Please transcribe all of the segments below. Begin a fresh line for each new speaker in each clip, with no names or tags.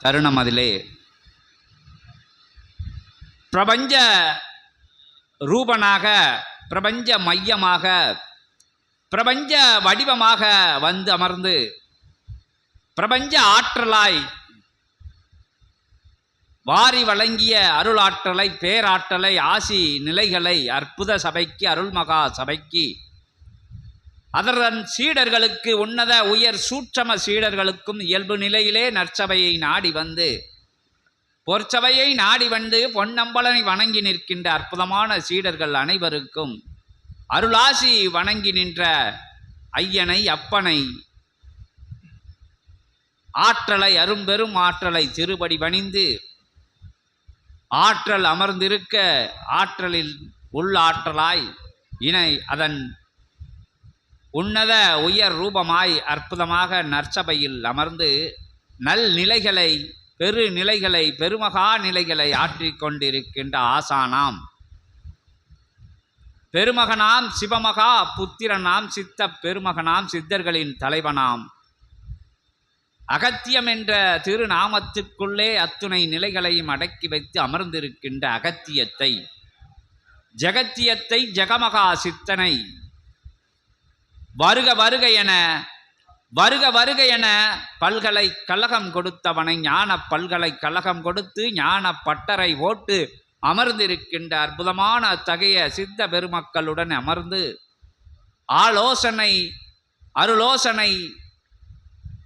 தருணம் அதிலே. பிரபஞ்ச ரூபனாக பிரபஞ்ச மையமாக பிரபஞ்ச வடிவமாக வந்து அமர்ந்து பிரபஞ்ச ஆற்றலாய் வாரி வழங்கிய அருளாற்றலை பேராற்றலை ஆசி நிலைகளை அற்புத சபைக்கு அருள்மகா சபைக்கு அதன் சீடர்களுக்கு உன்னத உயர் சூட்சம சீடர்களுக்கும் இயல்பு நிலையிலே நற்சபையை நாடி வந்து பொற்சபையை நாடி வந்து பொன்னம்பலனை வணங்கி நிற்கின்ற அற்புதமான சீடர்கள் அனைவருக்கும் அருளாசி வணங்கி நின்ற ஐயனை அப்பனை ஆற்றலை அரும்பெரும் ஆற்றலை திருபடி பணிந்து ஆற்றல் அமர்ந்திருக்க ஆற்றலில் உள்ளாற்றலாய் இணை அதன் உன்னத உயர் ரூபமாய் அற்புதமாக நற்சபையில் அமர்ந்து நல் நிலைகளை பெரு நிலைகளை பெருமகா நிலைகளை ஆற்றிக்கொண்டிருக்கின்ற ஆசானாம். பெருமகனாம் சிவமகா புத்திரனாம் சித்த பெருமகனாம் சித்தர்களின் தலைவனாம். அகத்தியம் என்ற திருநாமத்துக்குள்ளே அத்துணை நிலைகளையும் அடக்கி வைத்து அமர்ந்திருக்கின்ற அகத்தியத்தை ஜெகத்தியத்தை ஜெகமகா சித்தனை வருக வருக என வருக வருக என பல்கலைக்கழகம் கொடுத்தவனை ஞான பல்கலைக்கழகம் கொடுத்து ஞான பட்டறை ஓட்டு அமர்ந்திருக்கின்ற அற்புதமான அத்தகைய சித்த பெருமக்களுடன் அமர்ந்து ஆலோசனை அருளோசனை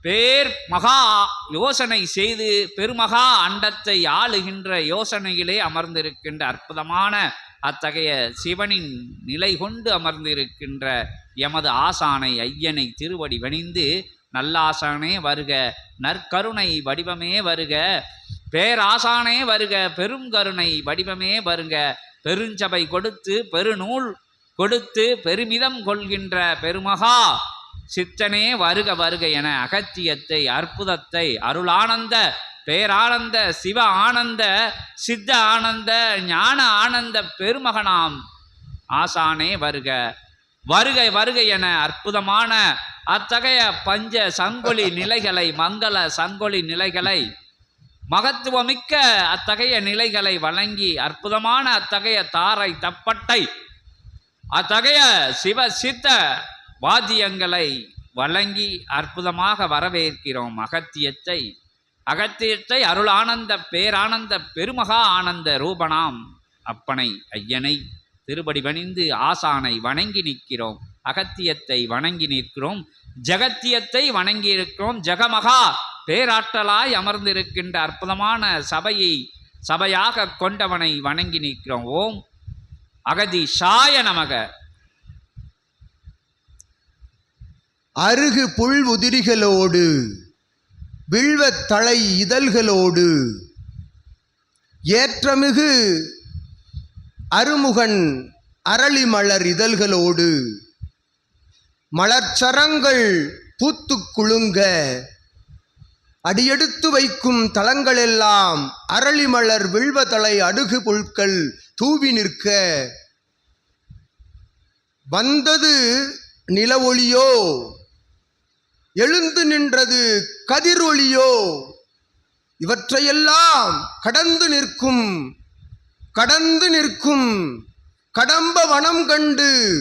பேர் மகா யோசனை செய்து பெருமகா அண்டத்தை ஆளுகின்ற யோசனையிலே அமர்ந்திருக்கின்ற அற்புதமான அத்தகைய சிவனின் நிலை கொண்டு அமர்ந்திருக்கின்ற எமது ஆசானை ஐயனை திருவடி வணிந்து நல்லாசானே வருக நற்கருணை வடிவமே வருக பேராசானே வருக பெருங்கருணை வடிவமே வருக பெருஞ்சபை கொடுத்து பெருநூல் கொடுத்து பெருமிதம் கொள்கின்ற பெருமகா சித்தனே வருக வருக என அகத்தியத்தை அற்புதத்தை அருளானந்த பேரானந்த சிவ ஆனந்த சித்த ஆனந்த ஞான ஆனந்த பெருமகனாம் ஆசானே வருக. வருகை வருகை என அற்புதமான அத்தகைய பஞ்ச சங்கொலி நிலைகளை மங்கள சங்கொலி நிலைகளை மகத்துவமிக்க அத்தகைய நிலைகளை வழங்கி அற்புதமான அத்தகைய தாரை தப்பட்டை அத்தகைய சிவ சித்த வாத்தியங்களை வழங்கி அற்புதமாக வரவேற்கிறோம். அகத்தியத்தை அகத்தியத்தை அருளானந்த பேரானந்த பெருமகா ஆனந்த ரூபனாம். அப்பனை ஐயனை திருபடி பணிந்து ஆசானை வணங்கி நிற்கிறோம். அகத்தியத்தை வணங்கி நிற்கிறோம். ஜகத்தியத்தை வணங்கி இருக்கிறோம். ஜெகமகா பேராற்றலாய் அமர்ந்திருக்கின்ற அற்புதமான சபையை சபையாக கொண்டவனை வணங்கி நிற்கிறோம். ஓம் அகதி சாய நமக.
அருகு புல் உதிரிகளோடு வில்வத்தலை இதழ்களோடு ஏற்றமிகு அருமுகன் அரளிமலர் இதழ்களோடு மலர்ச்சரங்கள் பூத்து குலுங்க அடியெடுத்து வைக்கும் தலங்களெல்லாம் அரளிமலர் வில்வதலை அடுகு புல்கள் தூவி நிற்க. வந்தது நிலவொளியோ? எழுந்து நின்றது கதிரொளியோ? இவற்றையெல்லாம் கடந்து நிற்கும் கடந்து நிற்கும் கடம்ப வனம் கண்டு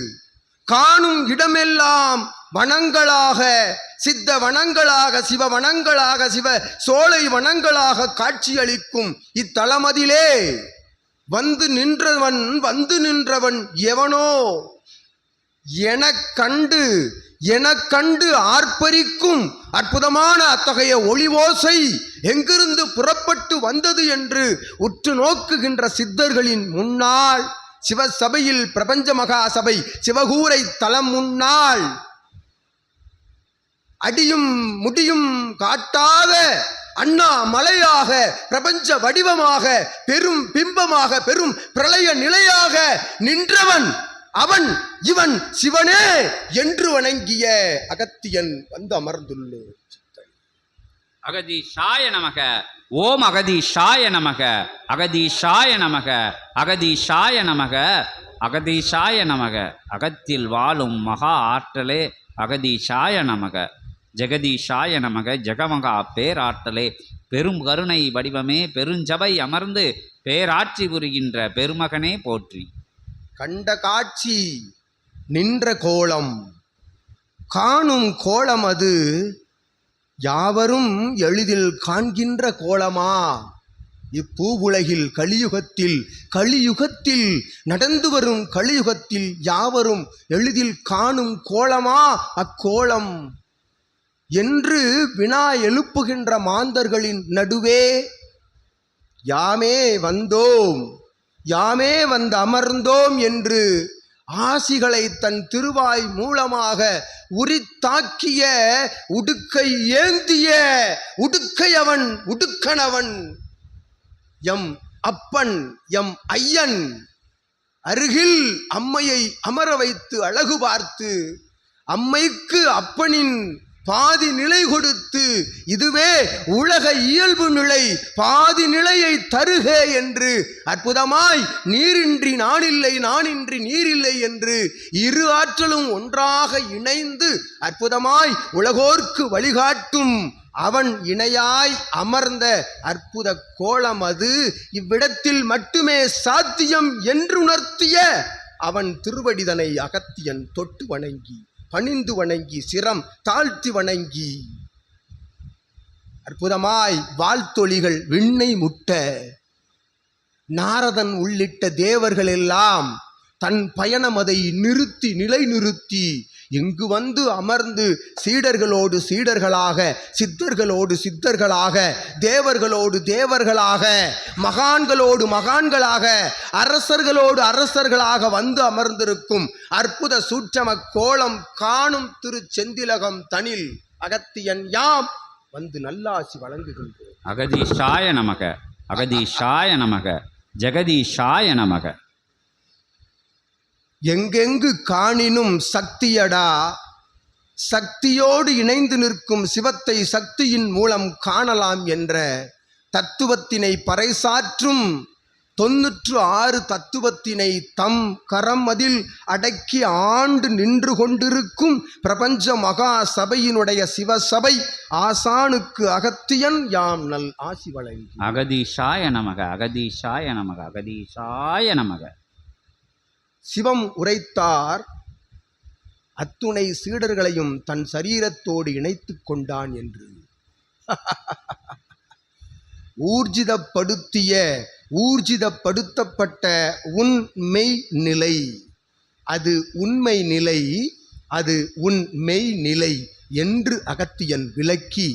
காணும் இடமெல்லாம் வனங்களாக சித்த வனங்களாக சிவ வனங்களாக சிவ சோலை வனங்களாக காட்சியளிக்கும் இத்தலமதிலே. வந்து நின்றவன் வந்து நின்றவன் எவனோ? எனக் கண்டு எனக் கண்டு ஆர்ப்பரிக்கும் அற்புதமான அத்தகைய ஒளிவோசை எங்கிருந்து புறப்பட்டு வந்தது என்று உற்று நோக்குகின்ற சித்தர்களின் முன்னால் சிவசபையில் பிரபஞ்ச மகா சபை சிவகூரை தலம் முன்னால் அடியும் முடியும் காட்டாத அண்ணா மலையாக பிரபஞ்ச வடிவமாக பெரும் பிம்பமாக பெரும் பிரளய நிலையாக நின்றவன் அவன் இவன் சிவனே என்று வணங்கிய அகத்தியன் வந்து அமர்ந்துள்ளோர்
அகதீஷாய நமக ஓம் அகதீஷாய நமக அகதீஷாய நமக அகதீஷாய நமக அகதீஷாய நமக. அகத்தில் வாழும் மகா ஆற்றலே அகதீஷாய நமக. ஜெகதீஷாய நமக ஜெகமகா பேராற்றலே. பெரும் கருணை வடிவமே பெருஞ்சபை அமர்ந்து பேராட்சி புரிகின்ற பெருமகனே போற்றி.
கண்ட காட்சி நின்ற கோலம். காணும் கோலம் அது யாவரும் எளிதில் காண்கின்ற கோலமா? இப்பூவுலகில் கலியுகத்தில் கலியுகத்தில் நடந்து வரும் கலியுகத்தில் யாவரும் எளிதில் காணும் கோலமா? அக்கோலம். என்று வினா எழுப்புகின்ற மாந்தர்களின் நடுவே யாமே வந்தோம். யாமே வந்து அமர்ந்தோம் என்று ஆசிகளை தன் திருவாய் மூலமாக உரித்தாக்கிய உடுக்கை ஏந்திய உடுக்கையவன் உடுக்கணவன். எம் அப்பன் எம் ஐயன். அருகில் அம்மையை அமர வைத்து அழகு பார்த்து அம்மைக்கு அப்பனின் பாதி நிலை கொடுத்து இதுவே உலக இயல்பு நிலை பாதி நிலையை தருக என்று அற்புதமாய் நீரின்றி நானில்லை நானின்றி நீரில்லை என்று இரு ஆற்றலும் ஒன்றாக இணைந்து அற்புதமாய் உலகோர்க்கு வழிகாட்டும் அவன் இணையாய் அமர்ந்த அற்புத கோலம் அது. இவ்விடத்தில் மட்டுமே சாத்தியம் என்று உணர்த்திய அவன் திருவடிதனை அகத்தியன் தொட்டு வணங்கி. பணிந்து வணங்கி சிரம் தாழ்த்தி வணங்கி. அற்புதமாய் வாழ்த்தொழிகள் விண்ணை முட்ட. நாரதன் உள்ளிட்ட தேவர்கள் எல்லாம் தன் அதை நிறுத்தி நிலை நிறுத்தி இங்கு வந்து அமர்ந்து சீடர்களோடு சீடர்களாக சித்தர்களோடு சித்தர்களாக தேவர்களோடு தேவர்களாக மகான்களோடு மகான்களாக அரசர்களோடு அரசர்களாக வந்து அமர்ந்திருக்கும் அற்புத சூட்சம கோலம் காணும் திரு செந்திலகம் தனில் அகத்தியன் யாம் வந்து நல்லாசி வழங்குகின்றோம்.
அகதீஷாய நமக அகதீஷாய நமக ஜெகதீஷாய நமக.
எங்கெங்கு காணினும் சக்தியடா? சக்தியோடு இணைந்து நிற்கும் சிவத்தை சக்தியின் மூலம் காணலாம் என்ற தத்துவத்தினை பறைசாற்றும் தொன்னூற்று ஆறு தத்துவத்தினை தம் கரம் அதில் அடக்கி ஆண்டு நின்று கொண்டிருக்கும் பிரபஞ்ச மகா சபையினுடைய சிவசபை ஆசானுக்கு அகத்தியன் யாம் நல் ஆசி வழங்கி
அகதீஷாய நமக அகதீஷாய நமக அகதீஷாய நமக.
சிவம் உரைத்தார் அத்துணை சீடர்களையும் தன் சரீரத்தோடு இணைத்து கொண்டான் என்று. ஊர்ஜிதப்படுத்திய ஊர்ஜிதப்படுத்தப்பட்ட உன் மெய் நிலை. அது உண்மை நிலை அது உன் மெய் நிலை என்று அகத்தியன் விளக்கி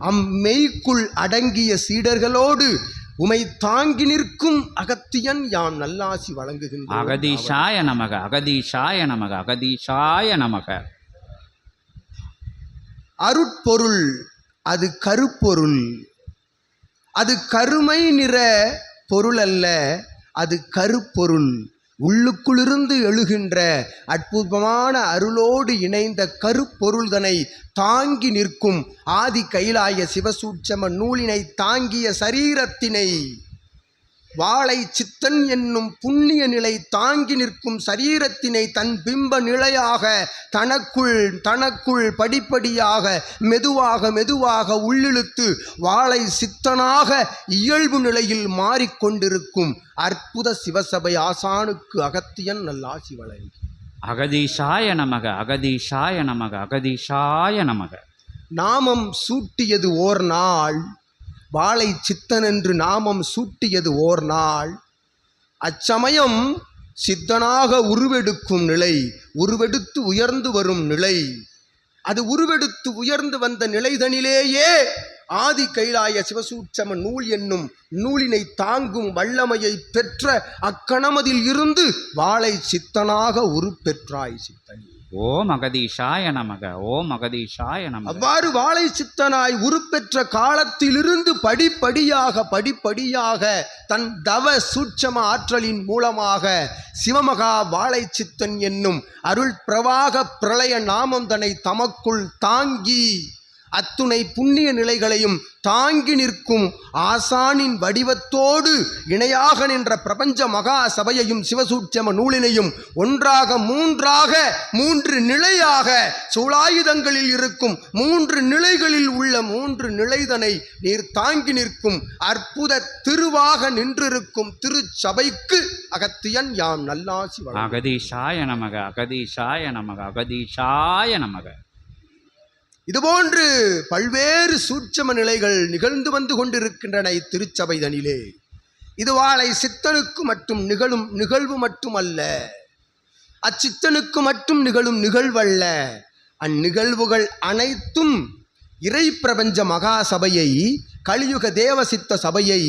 அம்மெய்க்குள் அடங்கிய சீடர்களோடு உமை தாங்கி நிற்கும் அகத்தியன் யாம் நல்லாசி வழங்குகின்றோம்
அகதீஷாய நமக அகதீஷாய நமக அகதீஷாய நமக.
அருட்பொருள் அது கருப்பொருள். அது கருமை நிற பொருள் அல்ல அது கருப்பொருள். உள்ளுக்குள்ளிருந்து எழுகின்ற அற்புதமான அருளோடு இணைந்த கருப்பொருள்தனை தாங்கி நிற்கும் ஆதி கைலாய சிவசூட்சம நூலினை தாங்கிய சரீரத்தினை. வாளை சித்தன் என்னும் புண்ணிய நிலை தாங்கி நிற்கும் சரீரத்தினை தன் பிம்ப நிலையாக தனக்குள் தனக்குள் படிப்படியாக மெதுவாக மெதுவாக உள்ளிழுத்து வாளை சித்தனாக இயல்பு நிலையில் மாறிக்கொண்டிருக்கும் அற்புத சிவசபை ஆசானுக்கு அகத்தியன் நல்லாசி வழங்கி
அகதீஷாய நமக அகதீஷாய நமக அகதீஷாய நமக.
நாமம் சூட்டியது ஓர் நாள். வாளை சித்தன் என்று நாமம் சூட்டியது ஓர் நாள் அச்சமயம் சித்தனாக உருவெடுக்கும் நிலை உருவெடுத்து உயர்ந்து வரும் நிலை. அது உருவெடுத்து உயர்ந்து வந்த நிலைதனிலேயே ஆதி கைலாய சிவசூட்சம நூல் என்னும் நூலினை தாங்கும் வல்லமையை பெற்ற அக்கணமதில் இருந்து வாளை சித்தனாக உருப்பெற்றாய் சித்தனி.
ஓ மகதீஷாய நமக ஓ மகதீஷாய நமக.
அவ்வாறு வாழை சித்தனாய் உருப்பெற்ற காலத்திலிருந்து படிப்படியாக படிப்படியாக தன் தவ சூட்சம ஆற்றலின் மூலமாக சிவமகா வாழை சித்தன் என்னும் அருள் பிரவாக பிரளய நாமந்தனை தமக்குள் தாங்கி அத்துணை புண்ணிய நிலைகளையும் தாங்கி நிற்கும் ஆசானின் வடிவத்தோடு இணையாக நின்ற பிரபஞ்ச மகா சபையையும் சிவசூட்சம நூலினையும் ஒன்றாக மூன்றாக மூன்று நிலையாக சூழாயுதங்களில் இருக்கும் மூன்று நிலைகளில் உள்ள மூன்று நிலைதனை நீர் தாங்கி நிற்கும் அற்புத திருவாக நின்றிருக்கும் திருச்சபைக்கு அகத்தியன் யாம் நல்லாசி
அகதீஷாய நமக அகதீஷாய நமக அகதீஷாய நமக.
இதுபோன்று பல்வேறு சூட்சம நிலைகள் நிகழ்ந்து வந்து கொண்டிருக்கின்றன இத்திருச்சபைதனிலே. இது வாழை சித்தனுக்கு மட்டும் நிகழும் நிகழ்வு மட்டுமல்ல. அச்சித்தனுக்கு மட்டும் நிகழும் நிகழ்வல்ல. அந்நிகழ்வுகள் அனைத்தும் இறை பிரபஞ்ச மகா சபையை கலியுக தேவசித்த சபையை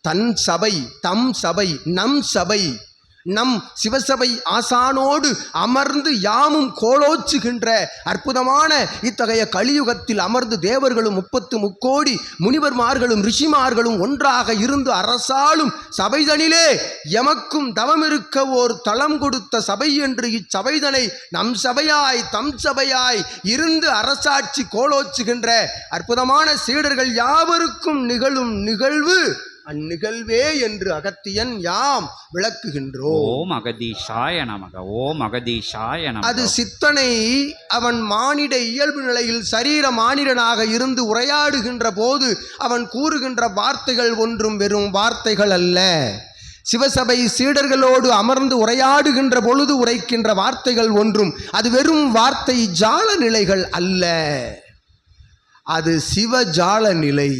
தன் சபை தம் சபை நம் சபை நம் சிவசபை ஆசானோடு அமர்ந்து யாமும் கோலோச்சுகின்ற அற்புதமான இத்தகைய கலியுகத்தில் அமர்ந்து தேவர்களும் முப்பத்து முக்கோடி முனிவர்மார்களும் ரிஷிமார்களும் ஒன்றாக இருந்து அரசாலும் சபைதனிலே எமக்கும் தவமிருக்க ஓர் தளம் கொடுத்த சபை என்று இச்சபைதனை நம் சபையாய் தம் சபையாய் இருந்து அரசாட்சி கோலோச்சுகின்ற அற்புதமான சீடர்கள் யாவருக்கும் நிகழும் நிகழ்வு. அந்நிகழ்வே என்று அகத்தியன் யாம் விளக்குகின்றோம்
ஓம் அகதீஷாய நமக ஓம் அகதீஷாய
அது சித்தனை அவன் மானிட இயல்பு நிலையில் சரீர மானிடனாக இருந்து உரையாடுகின்ற போது அவன் கூறுகின்ற வார்த்தைகள் ஒன்றும் வெறும் வார்த்தைகள் அல்ல. சிவசபை சீடர்களோடு அமர்ந்து உரையாடுகின்ற பொழுது உரைக்கின்ற வார்த்தைகள் ஒன்றும் அது வெறும் வார்த்தை ஜால நிலைகள் அல்ல. அது சிவஜால நிலை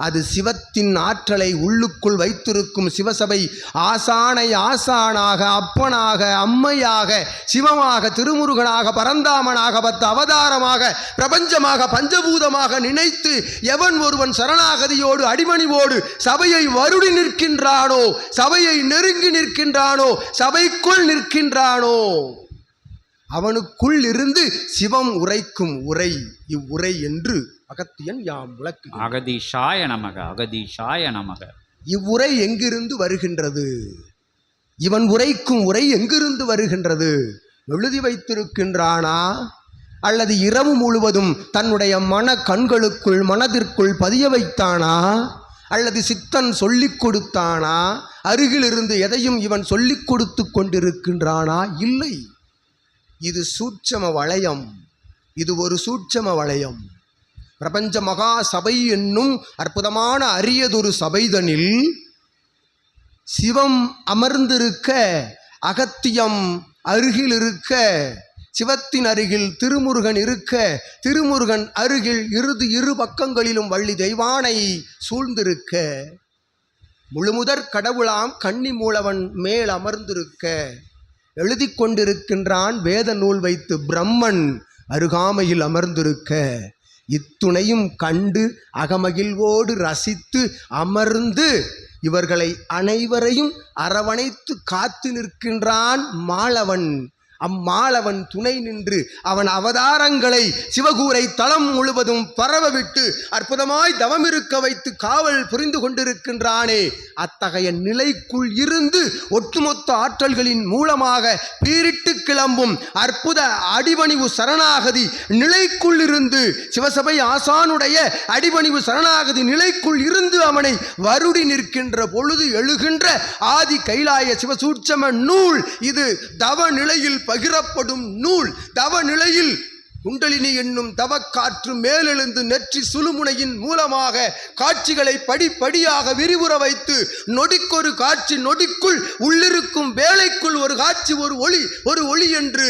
அது சிவத்தின் ஆற்றலை உள்ளுக்குள் வைத்திருக்கும் சிவசபை ஆசானை ஆசானாக அப்பனாக அம்மையாக சிவமாக திருமுருகனாக பரந்தாமனாக பத்து அவதாரமாக பிரபஞ்சமாக பஞ்சபூதமாக நினைத்து எவன் ஒருவன் சரணாகதியோடு அடிமணிவோடு சபையை வருடி நிற்கின்றானோ சபையை நெருங்கி நிற்கின்றானோ சபைக்குள் நிற்கின்றானோ? அவனுக்குள் இருந்து சிவம் உரைக்கும் உரை இவ்வுரை என்று அகத்தியன் யாம் விளக்கு
அகதீஷாய நமக அகதீஷாய நமக.
இவ்வுரை எங்கிருந்து வருகின்றது? இவன் உரைக்கும் உரை எங்கிருந்து வருகின்றது? எழுதி வைத்திருக்கின்றானா? அல்லது இரவு முழுவதும் தன்னுடைய மன கண்களுக்குள் மனதிற்குள் பதிய வைத்தானா? அல்லது சித்தன் சொல்லிக் கொடுத்தானா? அருகிலிருந்து எதையும் இவன் சொல்லிக் கொடுத்து கொண்டிருக்கின்றானா? இல்லை. இது சூட்சம வளையம். இது ஒரு சூட்சம வளையம். பிரபஞ்ச மகா சபை என்னும் அற்புதமான அரியதொரு சபைதனில் சிவம் அமர்ந்திருக்க அகத்தியம் அருகில் இருக்க சிவத்தின் அருகில் திருமுருகன் இருக்க திருமுருகன் அருகில் இறுதி இரு பக்கங்களிலும் வள்ளி தெய்வானை சூழ்ந்திருக்க முழுமுதற் கடவுளாம் கன்னி மூலவன் மேல் அமர்ந்திருக்க எழுதி கொண்டிருக்கின்றான் வேத நூல் வைத்து பிரம்மன் அருகாமையில் அமர்ந்திருக்க. இத்துணையும் கண்டு அகமகிழ்வோடு ரசித்து அமர்ந்து இவர்களை அனைவரையும் அரவணைத்து காத்து நிற்கின்றான் மாலவன். அம்மாளவன் துணை நின்று அவன் அவதாரங்களை சிவகூரை தளம் முழுவதும் பரவவிட்டு அற்புதமாய் தவமிருக்க வைத்து காவல் புரிந்து கொண்டிருக்கின்றானே. அத்தகைய நிலைக்குள் இருந்து ஒட்டுமொத்த ஆற்றல்களின் மூலமாக பீரிட்டு கிளம்பும் அற்புத அடிபணிவு சரணாகதி நிலைக்குள் இருந்து சிவசபை ஆசானுடைய அடிபணிவு சரணாகதி நிலைக்குள் இருந்து அவனை வருடி நிற்கின்ற பொழுது எழுகின்ற ஆதி கைலாய சிவசூட்சம நூல் இது தவ நிலையில் பகிரப்படும் நூல் தவ நிலையில் குண்டலினி என்னும் தவக்காற்று மேலெழுந்து நெற்றி சுழுமுனையின் மூலமாக காட்சிகளை படிப்படியாக விரிவுற வைத்து நொடிக்கொரு காட்சி நொடிக்குள் உள்ளிருக்கும் வேலைக்குள் ஒரு காட்சி ஒரு ஒளி ஒரு ஒளி என்று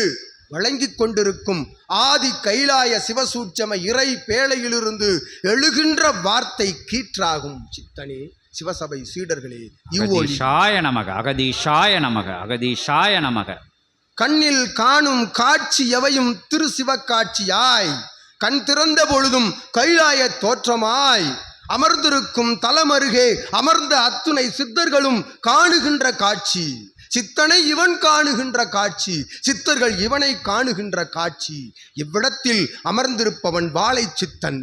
வழங்கிக் கொண்டிருக்கும் ஆதி கைலாய சிவசூட்சம இறை பேழையிலிருந்து எழுகின்ற வார்த்தை கீற்றாகும். சித்தனே சிவசபை சீடர்களே இவ்வொழி
சாய நமக அகதீஷாய நமக அகதீஷாய நமக.
கண்ணில் காணும் காட்சி எவையும் திரு சிவக்காட்சியாய். கண் திறந்த பொழுதும் கைலாய தோற்றமாய். அமர்ந்திருக்கும் தலமருகே அமர்ந்த அத்துணை சித்தர்களும் காணுகின்ற காட்சி. சித்தனை இவன் காணுகின்ற காட்சி. சித்தர்கள் இவனை காணுகின்ற காட்சி. இவ்விடத்தில் அமர்ந்திருப்பவன் வாழை சித்தன்.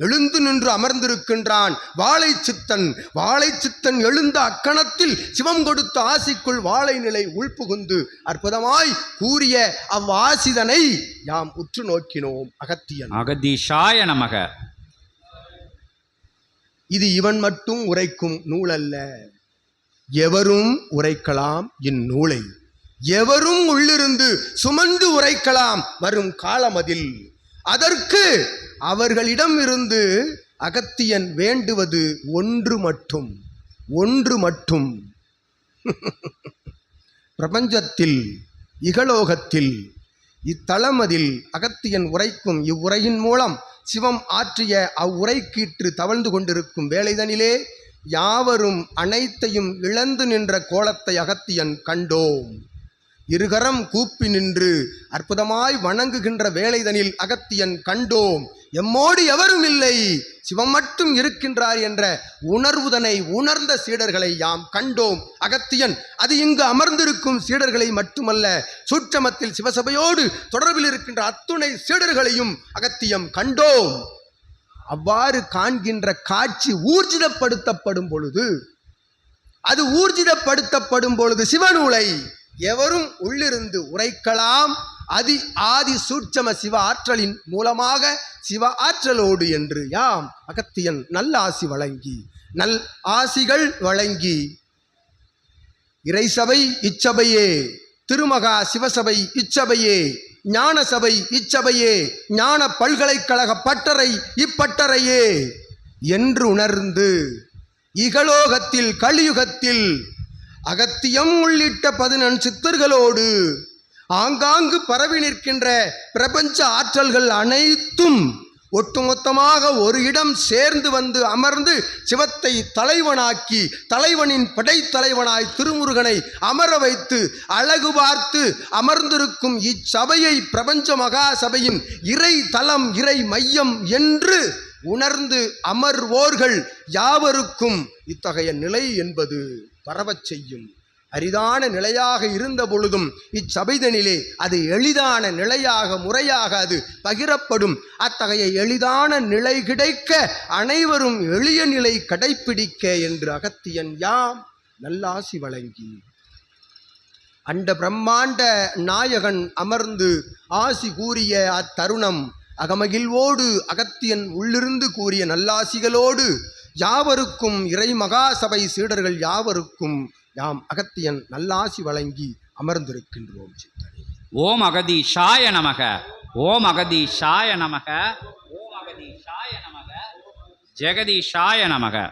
எழுந்து நின்று அமர்ந்திருக்கின்றான். வாழை சித்தன் வாழை சித்தன் எழுந்த அக்கணத்தில் சிவம் கொடுத்த ஆசிக்குள் வாழை நிலை உள்புகுந்து அற்புதமாய் கூறிய அவ்வாசிதனை யாம் உற்று நோக்கினோம் அகத்தியன்.
அகதீஷாய நமக.
இது இவன் மட்டும் உரைக்கும் நூல் அல்ல எவரும் உரைக்கலாம் இந்நூலை எவரும் உள்ளிருந்து சுமந்து உரைக்கலாம் வரும் காலமதில். அதற்கு அவர்களிடம் இருந்து அகத்தியன் வேண்டுவது ஒன்று மட்டும் ஒன்று மட்டும். பிரபஞ்சத்தில் இகலோகத்தில் இத்தளமதில் அகத்தியன் உரைக்கும் இவ்வுரையின் மூலம் சிவம் ஆற்றிய அவ்வுரைக்கீற்று தவழ்ந்து கொண்டிருக்கும் வேளைதனிலே யாவரும் அனைத்தையும் இழந்து நின்ற கோலத்தை அகத்தியன் கண்டோம். இருகரம் கூப்பி நின்று அற்புதமாய் வணங்குகின்ற வேலைதனில் அகத்தியன் கண்டோம். எம்மோடு எவரும் இல்லை சிவம் மட்டும் இருக்கின்றார் என்ற உணர்வுதனை உணர்ந்த சீடர்களை யாம் கண்டோம். அகத்தியன் அது இங்கு அமர்ந்திருக்கும் சீடர்களை மட்டுமல்ல சூட்சமத்தில் சிவசபையோடு தொடர்பில் இருக்கின்ற அத்துணை சீடர்களையும் அகத்தியம் கண்டோம். அவ்வாறு காண்கின்ற காட்சி ஊர்ஜிதப்படுத்தப்படும் பொழுது அது ஊர்ஜிதப்படுத்தப்படும் பொழுது சிவநூலை எவரும் உள்ளிருந்து உரைக்கலாம். அதி ஆதி சூட்சம சிவ ஆற்றலின் மூலமாக சிவ ஆற்றலோடு என்று யாம் அகத்தியன் நல்ல ஆசி வழங்கி நல் ஆசிகள் வழங்கி. இறைசபை இச்சபையே திருமகா சிவசபை இச்சபையே ஞான சபை இச்சபையே ஞான பல்கலைக்கழக பட்டறை இப்பட்டறையே. என்று உணர்ந்து இகலோகத்தில் கலியுகத்தில் அகத்தியம் உள்ளிட்ட பதினெண் சித்தர்களோடு ஆங்காங்கு பரவி நிற்கின்ற பிரபஞ்ச ஆற்றல்கள் அனைத்தும் ஒட்டுமொத்தமாக ஒரு இடம் சேர்ந்து வந்து அமர்ந்து சிவத்தை தலைவனாக்கி தலைவனின் படைத்தலைவனாய் திருமுருகனை அமர வைத்து அழகு பார்த்து அமர்ந்திருக்கும் இச்சபையை பிரபஞ்ச மகா சபையின் இறை தலம் இறை மையம் என்று உணர்ந்து அமர்வோர்கள் யாவருக்கும் இத்தகைய நிலை என்பது. பரவச் செய்யும். அரிதான நிலையாக இருந்த பொழுதும் இச்சபைதனிலே அது எளிதான நிலையாக முறையாக அது பகிரப்படும். அத்தகைய எளிதான நிலை கிடைக்க அனைவரும் எளிய நிலை கடைப்பிடிக்க என்று அகத்தியன் யாம் நல்லாசி வழங்கி. அண்ட பிரம்மாண்ட நாயகன் அமர்ந்து ஆசி கூறிய அத்தருணம் அகமகிழ்வோடு அகத்தியன் உள்ளிருந்து கூறிய நல்லாசிகளோடு யாவருக்கும் இறை மகாசபை சீடர்கள் யாவருக்கும் யாம் அகத்தியன் நல்லாசி வழங்கி அமர்ந்திருக்கின்றோம்
ஓம் அகதி சாய நமக. ஓம் அகதீஷாய நமக. ஓம் சாய நமக. ஜெகதி சாய நமக.